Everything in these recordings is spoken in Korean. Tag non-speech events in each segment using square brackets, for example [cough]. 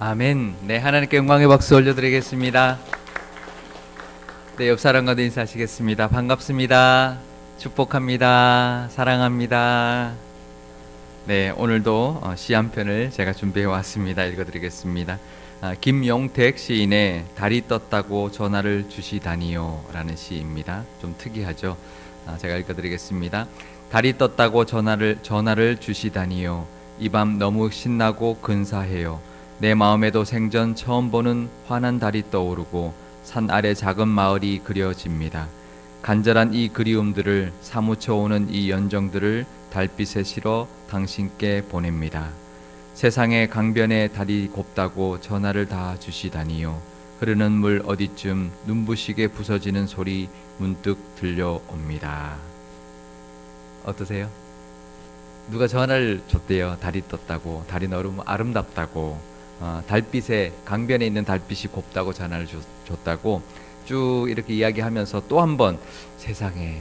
아멘. 네, 하나님께 영광의 박수 올려드리겠습니다. 네, 옆 사람과도 인사하시겠습니다. 반갑습니다. 축복합니다. 사랑합니다. 네, 오늘도 어, 시한 편을 제가 준비해 왔습니다. 읽어드리겠습니다. 아, 김용택 시인의 달이 떴다고 전화를 주시다니요라는 시입니다. 좀 특이하죠. 아, 제가 읽어드리겠습니다. 달이 떴다고 전화를 전화를 주시다니요. 이 밤 너무 신나고 근사해요. 내 마음에도 생전 처음 보는 환한 달이 떠오르고 산 아래 작은 마을이 그려집니다. 간절한 이 그리움들을 사무쳐 오는 이 연정들을 달빛에 실어 당신께 보냅니다. 세상의 강변에 달이 곱다고 전화를 다 주시다니요. 흐르는 물 어디쯤 눈부시게 부서지는 소리 문득 들려옵니다. 어떠세요? 누가 전화를 줬대요. 달이 떴다고, 달이 너무 아름답다고, 어, 달빛에 강변에 있는 달빛이 곱다고 전화를 줬, 줬다고 쭉 이렇게 이야기하면서 또 한 번 세상에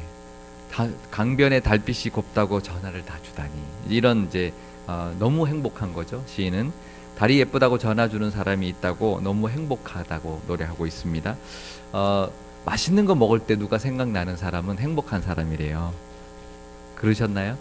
다, 강변에 달빛이 곱다고 전화를 다 주다니 이런 이제 어, 너무 행복한 거죠 시인은 달이 예쁘다고 전화 주는 사람이 있다고 너무 행복하다고 노래하고 있습니다. 어, 맛있는 거 먹을 때 누가 생각나는 사람은 행복한 사람이래요. 그러셨나요?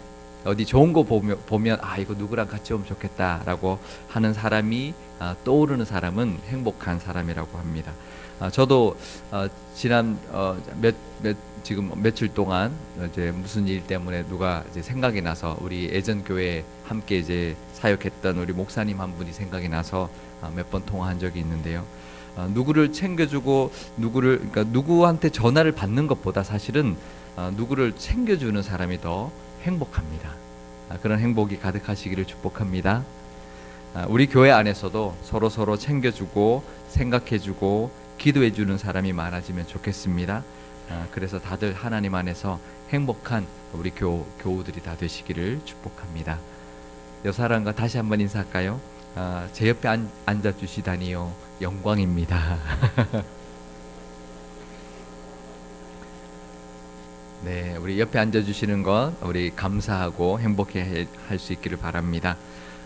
어디 좋은 거 보면, 보면 아 이거 누구랑 같이 오면 좋겠다라고 하는 사람이 아, 떠오르는 사람은 행복한 사람이라고 합니다. 아, 저도 어, 지난 어, 몇, 몇 지금 며칠 동안 이제 무슨 일 때문에 누가 이제 생각이 나서 우리 예전 교회 함께 이제 사역했던 우리 목사님 한 분이 생각이 나서 아, 몇번 통화한 적이 있는데요. 아, 누구를 챙겨주고 누구를 그러니까 누구한테 전화를 받는 것보다 사실은 아, 누구를 챙겨주는 사람이 더 행복합니다. 아, 그런 행복이 가득하시기를 축복합니다. 아, 우리 교회 안에서도 서로 서로 챙겨주고 생각해주고 기도해주는 사람이 많아지면 좋겠습니다. 아, 그래서 다들 하나님 안에서 행복한 우리 교, 교우들이 다 되시기를 축복합니다. 여사랑과 다시 한번 인사할까요? 제 옆에 앉, 앉아주시다니요 영광입니다. [laughs] 네, 우리 옆에 앉아 주시는 것 우리 감사하고 행복해 할 수 있기를 바랍니다.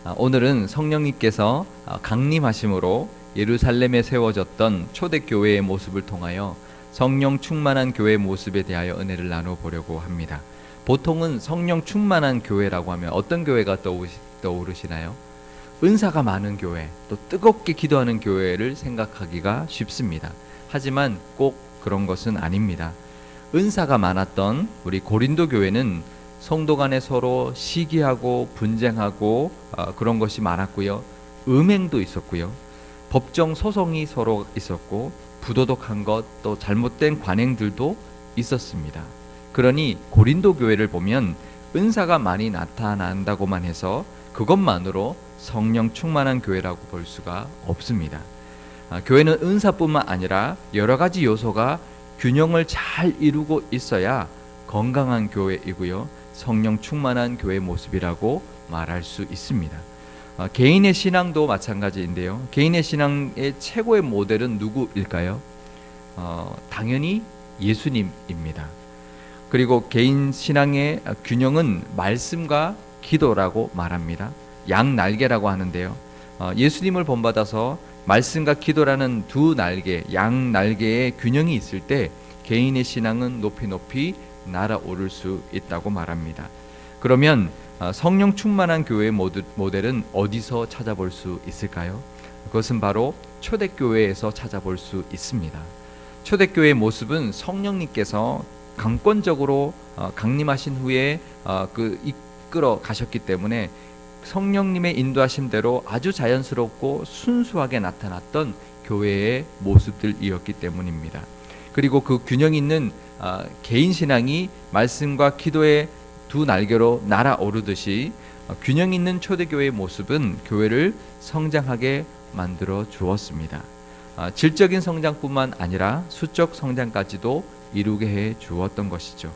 아, 오늘은 성령님께서 아, 강림하심으로 예루살렘에 세워졌던 초대교회의 모습을 통하여 성령 충만한 교회 모습에 대하여 은혜를 나눠 보려고 합니다. 보통은 성령 충만한 교회라고 하면 어떤 교회가 떠오르시나요? 은사가 많은 교회, 또 뜨겁게 기도하는 교회를 생각하기가 쉽습니다. 하지만 꼭 그런 것은 아닙니다. 은사가 많았던 우리 고린도 교회는 성도 간에 서로 시기하고 분쟁하고 어, 그런 것이 많았고요. 음행도 있었고요. 법정 소송이 서로 있었고 부도덕한 것 또 잘못된 관행들도 있었습니다. 그러니 고린도 교회를 보면 은사가 많이 나타난다고만 해서 그것만으로 성령 충만한 교회라고 볼 수가 없습니다. 아, 교회는 은사뿐만 아니라 여러 가지 요소가 균형을 잘 이루고 있어야 건강한 교회이고요. 성령 충만한 교회 모습이라고 말할 수 있습니다. 어, 개인의 신앙도 마찬가지인데요. 개인의 신앙의 최고의 모델은 누구일까요? 어, 당연히 예수님입니다. 그리고 개인 신앙의 균형은 말씀과 기도라고 말합니다. 양 날개라고 하는데요. 어, 예수님을 본받아서 말씀과 기도라는 두 날개, 양 날개의 균형이 있을 때 개인의 신앙은 높이 높이 날아오를 수 있다고 말합니다. 그러면 어, 성령 충만한 교회의 모델은 어디서 찾아볼 수 있을까요? 그것은 바로 초대교회에서 찾아볼 수 있습니다. 초대교회의 모습은 성령님께서 강권적으로 어, 강림하신 후에 어, 그 이끌어 가셨기 때문에 성령님의 인도하심대로 아주 자연스럽고 순수하게 나타났던 교회의 모습들이었기 때문입니다. 그리고 그 균형 있는 아, 개인 신앙이 말씀과 기도의 두 날개로 날아오르듯이 어, 균형 있는 초대교회의 모습은 교회를 성장하게 만들어 주었습니다. 아, 질적인 성장뿐만 아니라 수적 성장까지도 이루게 해 주었던 것이죠.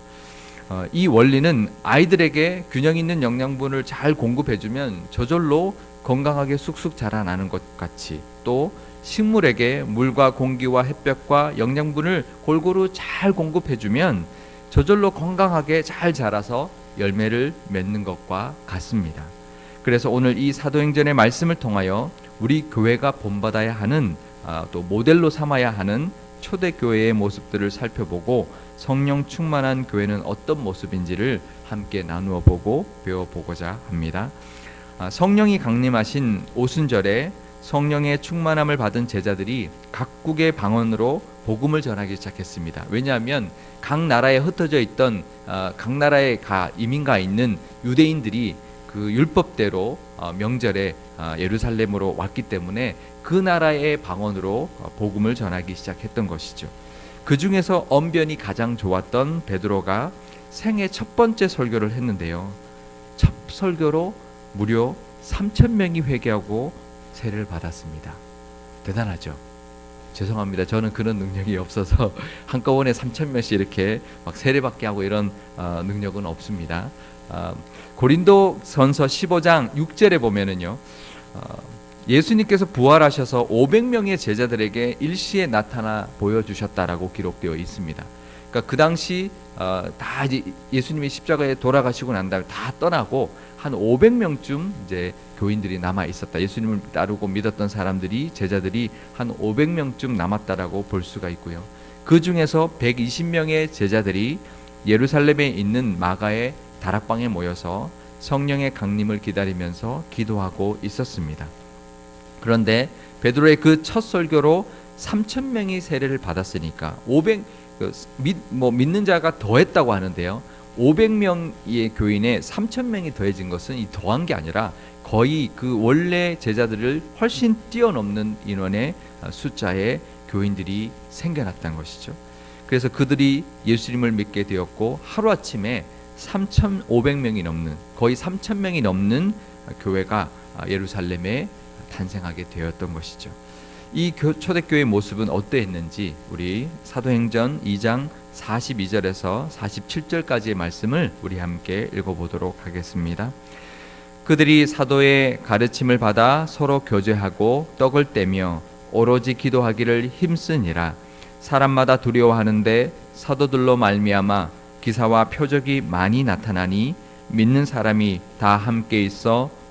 어, 이 원리는 아이들에게 균형 있는 영양분을 잘 공급해주면 저절로 건강하게 쑥쑥 자라나는 것 같이 또 식물에게 물과 공기와 햇볕과 영양분을 골고루 잘 공급해주면 저절로 건강하게 잘 자라서 열매를 맺는 것과 같습니다. 그래서 오늘 이 사도행전의 말씀을 통하여 우리 교회가 본받아야 하는 아, 또 모델로 삼아야 하는 초대교회의 모습들을 살펴보고 성령 충만한 교회는 어떤 모습인지를 함께 나누어 보고 배워보고자 합니다. 아, 성령이 강림하신 오순절에 성령의 충만함을 받은 제자들이 각국의 방언으로 복음을 전하기 시작했습니다. 왜냐하면 각 나라에 흩어져 있던 어, 각 나라에 가 이민가 있는 유대인들이 그 율법대로 어, 명절에 어, 예루살렘으로 왔기 때문에 그 나라의 방언으로 복음을 전하기 시작했던 것이죠. 그 중에서 언변이 가장 좋았던 베드로가 생애 첫 번째 설교를 했는데요. 첫 설교로 무려 3천 명이 회개하고 세례를 받았습니다. 대단하죠. 죄송합니다. 저는 그런 능력이 없어서 [laughs] 한꺼번에 3천 명씩 이렇게 막 세례받게 하고 이런 어, 능력은 없습니다. 어, 고린도 전서 15장 6절에 보면은요. 어, 예수님께서 부활하셔서 500명의 제자들에게 일시에 나타나 보여주셨다라고 기록되어 있습니다. 그러니까 그 당시 어, 다 예수님이 십자가에 돌아가시고 난 다음에 다 떠나고 한 500명쯤 이제 교인들이 남아 있었다. 예수님을 따르고 믿었던 사람들이 제자들이 한 500명쯤 남았다라고 볼 수가 있고요. 그 중에서 120명의 제자들이 예루살렘에 있는 마가의 다락방에 모여서 성령의 강림을 기다리면서 기도하고 있었습니다. 그런데 베드로의 그 첫 설교로 3천 명이 세례를 받았으니까 500 그, 믿, 뭐 믿는 자가 더했다고 하는데요. 500명의 교인에 3천 명이 더해진 것은 이 더한 게 아니라 거의 그 원래 제자들을 훨씬 뛰어넘는 인원의 숫자의 교인들이 생겨났다는 것이죠. 그래서 그들이 예수님을 믿게 되었고 하루아침에 3,500명이 넘는 거의 3,000명이 넘는 교회가 예루살렘에 탄생하게 되었던 것이죠. 이 초대교회의 모습은 어떠했는지 우리 사도행전 2장 42절에서 47절까지의 말씀을 우리 함께 읽어보도록 하겠습니다. 그들이 사도의 가르침을 받아 서로 교제하고 떡을 떼며 오로지 기도하기를 힘쓰니라 사람마다 두려워하는데 사도들로 말미암아 기사와 표적이 많이 나타나니 믿는 사람이 다 함께 있어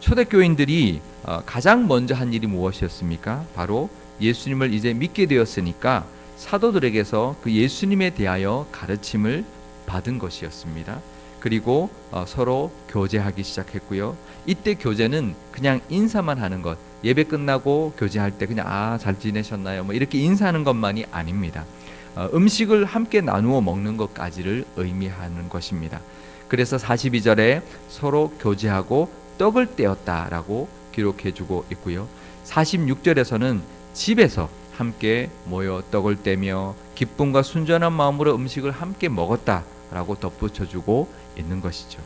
초대교인들이 어, 가장 먼저 한 일이 무엇이었습니까? 바로 예수님을 이제 믿게 되었으니까 사도들에게서 그 예수님에 대하여 가르침을 받은 것이었습니다. 그리고 어, 서로 교제하기 시작했고요. 이때 교제는 그냥 인사만 하는 것, 예배 끝나고 교제할 때 그냥 아 잘 지내셨나요? 뭐 이렇게 인사하는 것만이 아닙니다. 어, 음식을 함께 나누어 먹는 것까지를 의미하는 것입니다. 그래서 42절에 서로 교제하고 떡을 떼었다라고 기록해 주고 있고요. 46절에서는 집에서 함께 모여 떡을 떼며 기쁨과 순전한 마음으로 음식을 함께 먹었다라고 덧붙여 주고 있는 것이죠.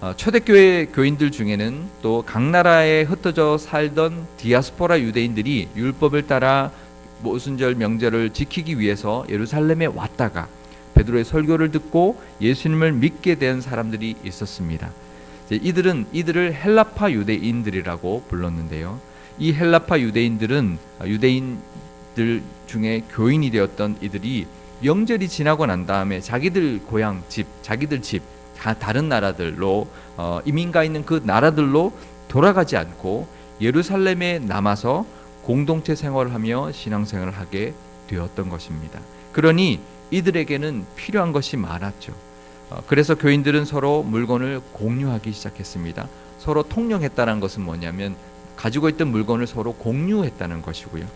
어, 초대교회 교인들 중에는 또 각 나라에 흩어져 살던 디아스포라 유대인들이 율법을 따라 모순절 명절을 지키기 위해서 예루살렘에 왔다가 베드로의 설교를 듣고 예수님을 믿게 된 사람들이 있었습니다. 이들은 이들을 헬라파 유대인들이라고 불렀는데요. 이 헬라파 유대인들은 유대인들 중에 교인이 되었던 이들이 명절이 지나고 난 다음에 자기들 고향 집, 자기들 집, 다 다른 나라들로 어, 이민가 있는 그 나라들로 돌아가지 않고 예루살렘에 남아서 공동체 생활을 하며 신앙생활을 하게 되었던 것입니다. 그러니 이들에게는 필요한 것이 많았죠. 어, 그래서 교인들은 서로 물건을 공유하기 시작했습니다. 서로 통용했다는 것은 뭐냐면 가지고 있던 물건을 서로 공유했다는 것이고요.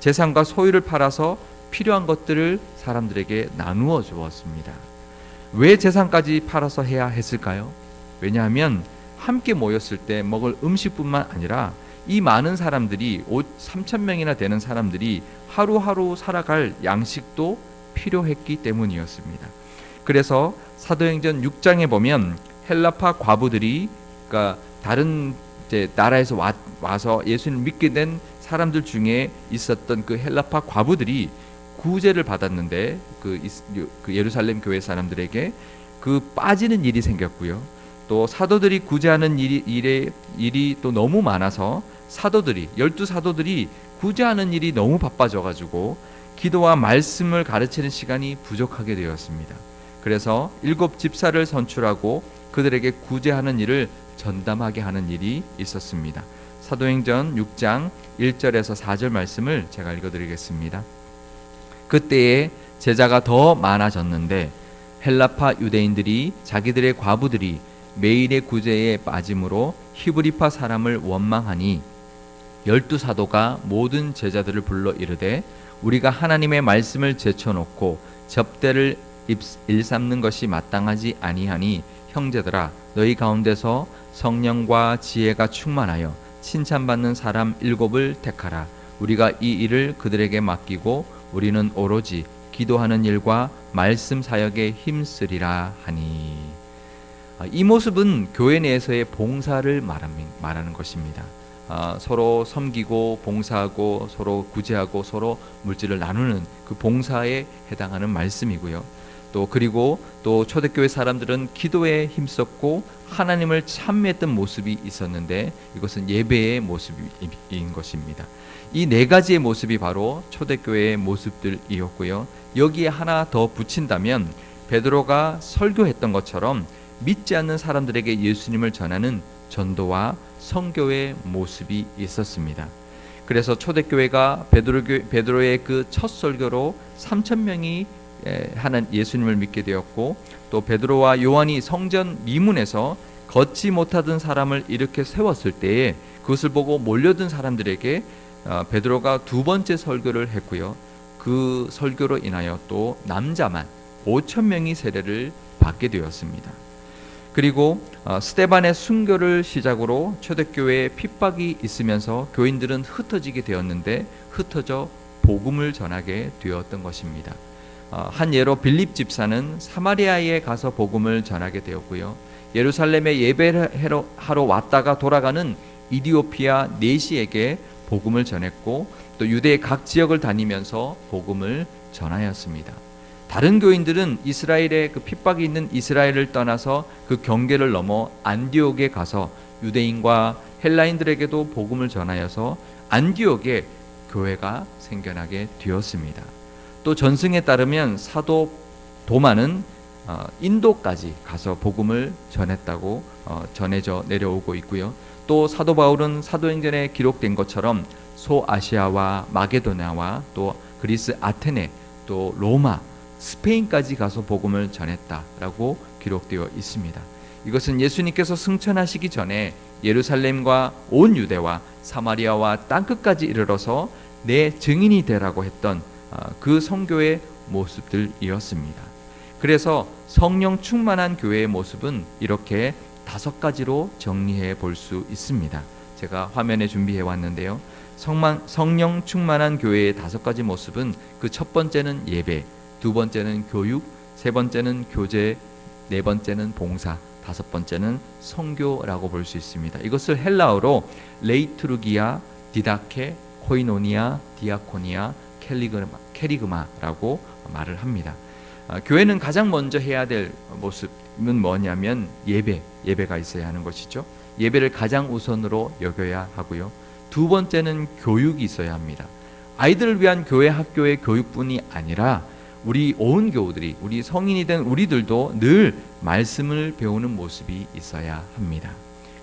재산과 소유를 팔아서 필요한 것들을 사람들에게 나누어 주었습니다. 왜 재산까지 팔아서 해야 했을까요? 왜냐하면 함께 모였을 때 먹을 음식뿐만 아니라 이 많은 사람들이 3천 명이나 되는 사람들이 하루하루 살아갈 양식도 필요했기 때문이었습니다. 그래서 사도행전 6장에 보면 헬라파 과부들이 그러니까 다른 이제 나라에서 와, 와서 예수님을 믿게 된 사람들 중에 있었던 그 헬라파 과부들이 구제를 받았는데 그, 그 예루살렘 교회 사람들에게 그 빠지는 일이 생겼고요. 또 사도들이 구제하는 일이 일에 일이 또 너무 많아서 사도들이 열두 사도들이 구제하는 일이 너무 바빠져 가지고 기도와 말씀을 가르치는 시간이 부족하게 되었습니다. 그래서 일곱 집사를 선출하고 그들에게 구제하는 일을 전담하게 하는 일이 있었습니다. 사도행전 6장 1절에서 4절 말씀을 제가 읽어 드리겠습니다. 그때에 제자가 더 많아졌는데 헬라파 유대인들이 자기들의 과부들이 매일의 구제에 빠짐으로 히브리파 사람을 원망하니 열두 사도가 모든 제자들을 불러 이르되 우리가 하나님의 말씀을 제쳐놓고 접대를 일삼는 것이 마땅하지 아니하니 형제들아 너희 가운데서 성령과 지혜가 충만하여 칭찬받는 사람 일곱을 택하라 우리가 이 일을 그들에게 맡기고 우리는 오로지 기도하는 일과 말씀 사역에 힘쓰리라 하니 아, 이 모습은 교회 내에서의 봉사를 말하는 것입니다. 아, 서로 섬기고 봉사하고 서로 구제하고 서로 물질을 나누는 그 봉사에 해당하는 말씀이고요. 또 그리고 또 초대교회 사람들은 기도에 힘썼고 하나님을 참회했던 모습이 있었는데 이것은 예배의 모습인 것입니다. 이 네 가지의 모습이 바로 초대교회의 모습들이었고요. 여기에 하나 더 붙인다면 베드로가 설교했던 것처럼 믿지 않는 사람들에게 예수님을 전하는 전도와 성교의 모습이 있었습니다. 그래서 초대교회가 베드로 베드로의 그 첫 설교로 3천 명이 하는 예수님을 믿게 되었고 또 베드로와 요한이 성전 미문에서 걷지 못하던 사람을 이렇게 세웠을 때에 그것을 보고 몰려든 사람들에게 어, 베드로가 두 번째 설교를 했고요. 그 설교로 인하여 또 남자만 5천 명이 세례를 받게 되었습니다. 그리고 어, 스테반의 순교를 시작으로 초대교회에 핍박이 있으면서 교인들은 흩어지게 되었는데 흩어져 복음을 전하게 되었던 것입니다. 어, 한 예로 빌립 집사는 사마리아에 가서 복음을 전하게 되었고요. 예루살렘에 예배를 하러 왔다가 돌아가는 이디오피아 네시에게 복음을 전했고 또 유대의 각 지역을 다니면서 복음을 전하였습니다. 다른 교인들은 이스라엘의 그 핍박이 있는 이스라엘을 떠나서 그 경계를 넘어 안디옥에 가서 유대인과 헬라인들에게도 복음을 전하여서 안디옥에 교회가 생겨나게 되었습니다. 또 전승에 따르면 사도 도마는 어, 인도까지 가서 복음을 전했다고 어, 전해져 내려오고 있고요. 또 사도 바울은 사도행전에 기록된 것처럼 소아시아와 마게도냐와 또 그리스 아테네 또 로마 스페인까지 가서 복음을 전했다라고 기록되어 있습니다. 이것은 예수님께서 승천하시기 전에 예루살렘과 온 유대와 사마리아와 땅끝까지 이르러서 내 증인이 되라고 했던 아, 그 성교의 모습들이었습니다. 그래서 성령 충만한 교회의 모습은 이렇게 다섯 가지로 정리해 볼 수 있습니다. 제가 화면에 준비해 왔는데요. 성만, 성령 충만한 교회의 다섯 가지 모습은 그 첫 번째는 예배, 두 번째는 교육, 세 번째는 교제, 네 번째는 봉사, 다섯 번째는 성교라고 볼 수 있습니다. 이것을 헬라어로 레이트루기아, 디다케, 코이노니아, 디아코니아, 켈리그마, 캐리그마라고 말을 합니다. 아, 교회는 가장 먼저 해야 될 모습은 뭐냐면 예배, 예배가 있어야 하는 것이죠. 예배를 가장 우선으로 여겨야 하고요. 두 번째는 교육이 있어야 합니다. 아이들을 위한 교회 학교의 교육뿐이 아니라 우리 온 교우들이 우리 성인이 된 우리들도 늘 말씀을 배우는 모습이 있어야 합니다.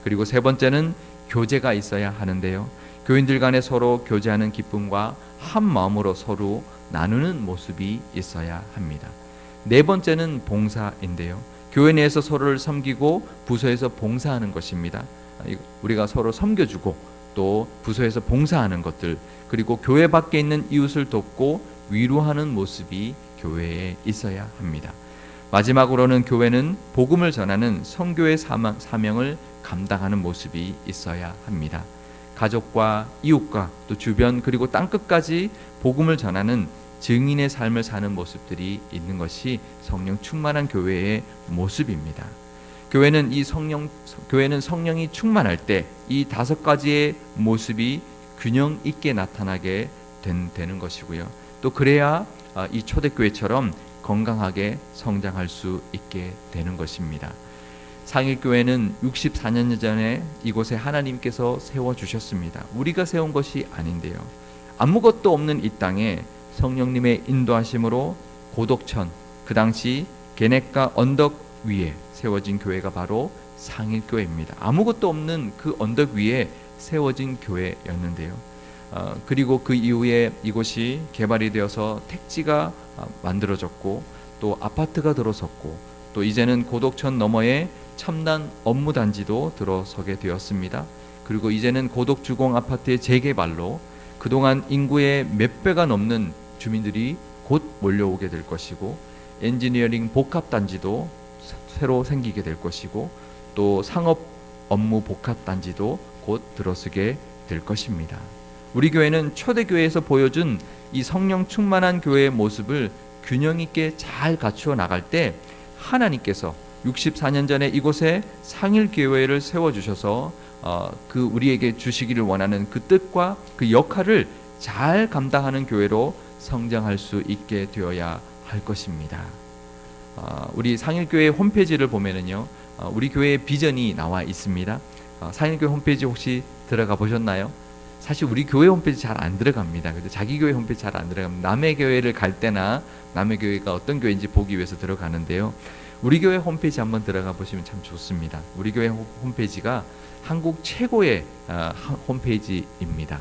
그리고 세 번째는 교제가 있어야 하는데요. 교인들 간에 서로 교제하는 기쁨과 한 마음으로 서로 나누는 모습이 있어야 합니다. 네 번째는 봉사인데요. 교회 내에서 서로를 섬기고 부서에서 봉사하는 것입니다. 우리가 서로 섬겨주고 또 부서에서 봉사하는 것들 그리고 교회 밖에 있는 이웃을 돕고 위로하는 모습이 교회에 있어야 합니다. 마지막으로는 교회는 복음을 전하는 성교의 사명을 감당하는 모습이 있어야 합니다. 가족과 이웃과 또 주변 그리고 땅 끝까지 복음을 전하는 증인의 삶을 사는 모습들이 있는 것이 성령 충만한 교회의 모습입니다. 교회는 이 성령 교회는 성령이 충만할 때 이 다섯 가지의 모습이 균형 있게 나타나게 된, 되는 것이고요. 또 그래야 아, 이 초대교회처럼 건강하게 성장할 수 있게 되는 것입니다. 상일교회는 64년 전에 이곳에 하나님께서 세워 주셨습니다. 우리가 세운 것이 아닌데요. 아무것도 없는 이 땅에 성령님의 인도하심으로 고독천 그 당시 게네카 언덕 위에 세워진 교회가 바로 상일교회입니다. 아무것도 없는 그 언덕 위에 세워진 교회였는데요. 어, 그리고 그 이후에 이곳이 개발이 되어서 택지가 어, 만들어졌고 또 아파트가 들어섰고 또 이제는 고독천 너머에 첨단 업무 단지도 들어서게 되었습니다. 그리고 이제는 고독 주공 아파트의 재개발로 그동안 인구의 몇 배가 넘는 주민들이 곧 몰려오게 될 것이고 엔지니어링 복합 단지도 새로 생기게 될 것이고 또 상업 업무 복합 단지도 곧 들어서게 될 것입니다. 우리 교회는 초대 교회에서 보여준 이 성령 충만한 교회의 모습을 균형 있게 잘 갖추어 나갈 때 하나님께서 64년 전에 이곳에 상일 교회를 세워 주셔서 어, 그 우리에게 주시기를 원하는 그 뜻과 그 역할을 잘 감당하는 교회로 성장할 수 있게 되어야 할 것입니다. 어, 우리 상일교회 홈페이지를 보면은요, 어, 우리 교회의 비전이 나와 있습니다. 어, 상일교회 홈페이지 혹시 들어가 보셨나요? 사실 우리 교회 홈페이지 잘 안 들어갑니다. 근데 자기 교회 홈페이지 잘 안 들어갑니다. 남의 교회를 갈 때나 남의 교회가 어떤 교회인지 보기 위해서 들어가는데요. 우리 교회 홈페이지 한번 들어가 보시면 참 좋습니다. 우리 교회 홈페이지가 한국 최고의 홈페이지입니다.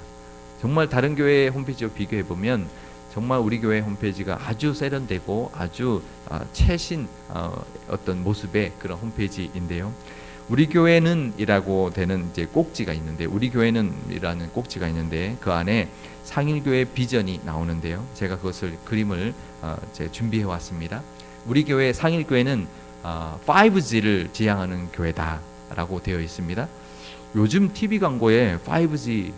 정말 다른 교회 홈페이지와 비교해 보면 정말 우리 교회 홈페이지가 아주 세련되고 아주 최신 어떤 모습의 그런 홈페이지인데요. 우리 교회는이라고 되는 이제 꼭지가 있는데 우리 교회는이라는 꼭지가 있는데 그 안에 상일교회 비전이 나오는데요. 제가 그것을 그림을 어, 준비해 왔습니다. 우리 교회 상일교회는 어, 5G를 지향하는 교회다라고 되어 있습니다. 요즘 TV 광고에 5G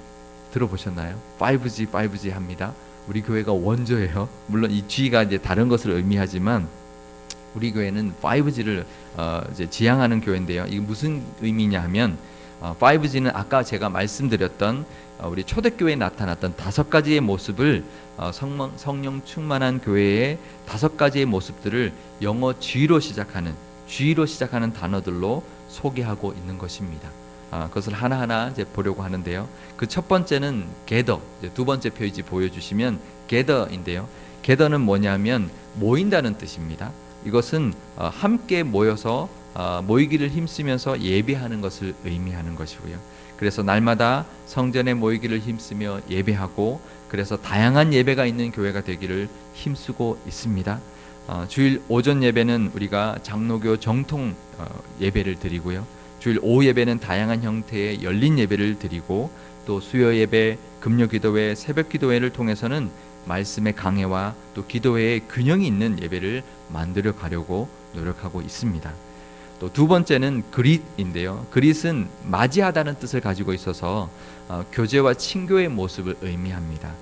들어보셨나요? 5G, 5G 합니다. 우리 교회가 원조예요. 물론 이 G가 이제 다른 것을 의미하지만 우리 교회는 5G를 어, 이제 지향하는 교회인데요. 이게 무슨 의미냐 하면 어, 5G는 아까 제가 말씀드렸던 어, 우리 초대교회에 나타났던 다섯 가지의 모습을 어, 성령, 충만한 교회의 다섯 가지의 모습들을 영어 G로 시작하는 G로 시작하는 단어들로 소개하고 있는 것입니다. 아, 그것을 하나하나 이제 보려고 하는데요. 그 첫 번째는 gather, 두 번째 페이지 보여주시면 gather인데요. gather는 뭐냐면 모인다는 뜻입니다. 이것은 어, 함께 모여서 어, 모이기를 힘쓰면서 예배하는 것을 의미하는 것이고요. 그래서 날마다 성전에 모이기를 힘쓰며 예배하고 그래서 다양한 예배가 있는 교회가 되기를 힘쓰고 있습니다. 어, 주일 오전 예배는 우리가 장로교 정통 예배를 드리고요. 주일 오후 예배는 다양한 형태의 열린 예배를 드리고 또 수요 예배, 금요 기도회, 새벽 기도회를 통해서는 말씀의 강해와 또 기도회의 균형이 있는 예배를 만들어 가려고 노력하고 있습니다. 또 두 번째는 그릿인데요. 그릿은 맞이하다는 뜻을 가지고 있어서 어, 교제와 친교의 모습을 의미합니다.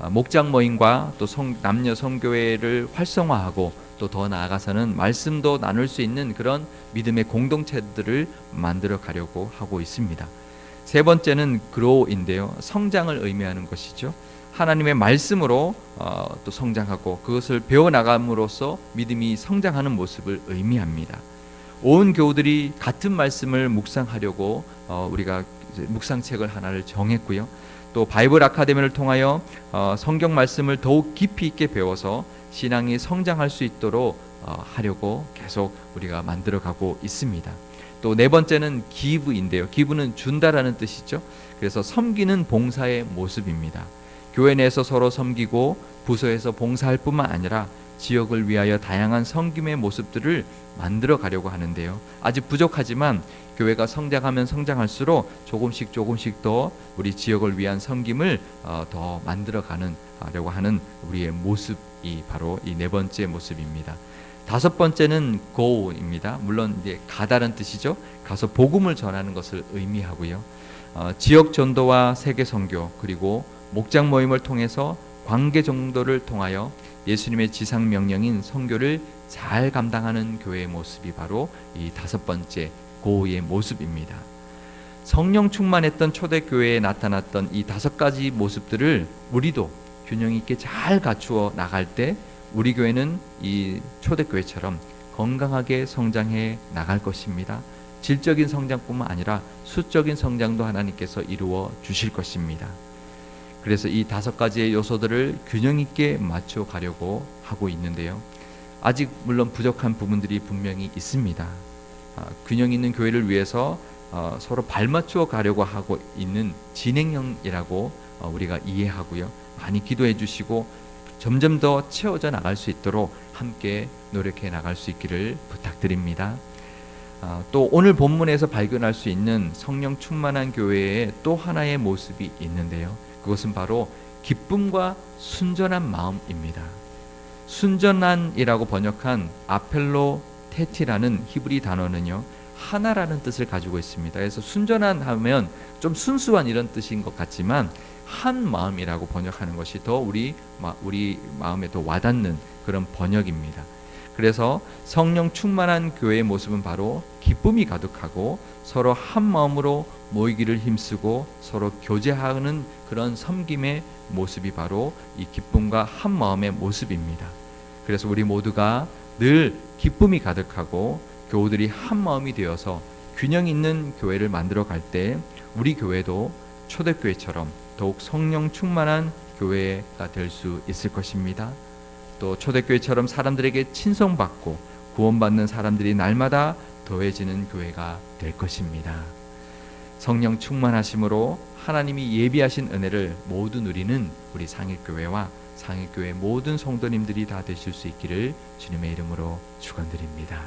어, 목장 모임과 또 성, 남녀 성교회를 활성화하고 또 더 나아가서는 말씀도 나눌 수 있는 그런 믿음의 공동체들을 만들어 가려고 하고 있습니다. 세 번째는 그로인데요. 성장을 의미하는 것이죠. 하나님의 말씀으로 어, 또 성장하고 그것을 배워 나감으로써 믿음이 성장하는 모습을 의미합니다. 온 교우들이 같은 말씀을 묵상하려고 어, 우리가 묵상책을 하나를 정했고요. 또 바이블 아카데미를 통하여 어, 성경 말씀을 더욱 깊이 있게 배워서 신앙이 성장할 수 있도록 어, 하려고 계속 우리가 만들어가고 있습니다. 또 네 번째는 기브인데요. 기브는 준다라는 뜻이죠. 그래서 섬기는 봉사의 모습입니다. 교회 내에서 서로 섬기고 부서에서 봉사할 뿐만 아니라 지역을 위하여 다양한 섬김의 모습들을 만들어 가려고 하는데요. 아직 부족하지만 교회가 성장하면 성장할수록 조금씩 조금씩 더 우리 지역을 위한 섬김을 어, 더 만들어 가는려고 하는 우리의 모습이 바로 이 네 번째 모습입니다. 다섯 번째는 go입니다. 물론 이제 가다는 뜻이죠. 가서 복음을 전하는 것을 의미하고요. 어, 지역 전도와 세계 선교 그리고 목장 모임을 통해서 관계 정도를 통하여 예수님의 지상 명령인 선교를 잘 감당하는 교회의 모습이 바로 이 다섯 번째 고의 모습입니다. 성령 충만했던 초대 교회에 나타났던 이 다섯 가지 모습들을 우리도 균형 있게 잘 갖추어 나갈 때 우리 교회는 이 초대 교회처럼 건강하게 성장해 나갈 것입니다. 질적인 성장뿐만 아니라 수적인 성장도 하나님께서 이루어 주실 것입니다. 그래서 이 다섯 가지의 요소들을 균형 있게 맞춰 가려고 하고 있는데요. 아직 물론 부족한 부분들이 분명히 있습니다. 아, 균형 있는 교회를 위해서 어, 서로 발맞추어 가려고 하고 있는 진행형이라고 어, 우리가 이해하고요. 많이 기도해 주시고 점점 더 채워져 나갈 수 있도록 함께 노력해 나갈 수 있기를 부탁드립니다. 아, 또 오늘 본문에서 발견할 수 있는 성령 충만한 교회의 또 하나의 모습이 있는데요. 그것은 바로 기쁨과 순전한 마음입니다. 순전한이라고 번역한 아펠로 테티라는 히브리 단어는요. 하나라는 뜻을 가지고 있습니다. 그래서 순전한 하면 좀 순수한 이런 뜻인 것 같지만 한 마음이라고 번역하는 것이 더 우리 우리 마음에 더 와닿는 그런 번역입니다. 그래서 성령 충만한 교회의 모습은 바로 기쁨이 가득하고 서로 한 마음으로 모이기를 힘쓰고 서로 교제하는 그런 섬김의 모습이 바로 이 기쁨과 한 마음의 모습입니다. 그래서 우리 모두가 늘 기쁨이 가득하고 교우들이 한 마음이 되어서 균형 있는 교회를 만들어 갈 때 우리 교회도 초대교회처럼 더욱 성령 충만한 교회가 될 수 있을 것입니다. 또 초대교회처럼 사람들에게 친송받고 구원받는 사람들이 날마다 더해지는 교회가 될 것입니다. 성령 충만하심으로 하나님이 예비하신 은혜를 모두 누리는 우리 상일교회와 상일교회 모든 성도님들이 다 되실 수 있기를 주님의 이름으로 축원드립니다.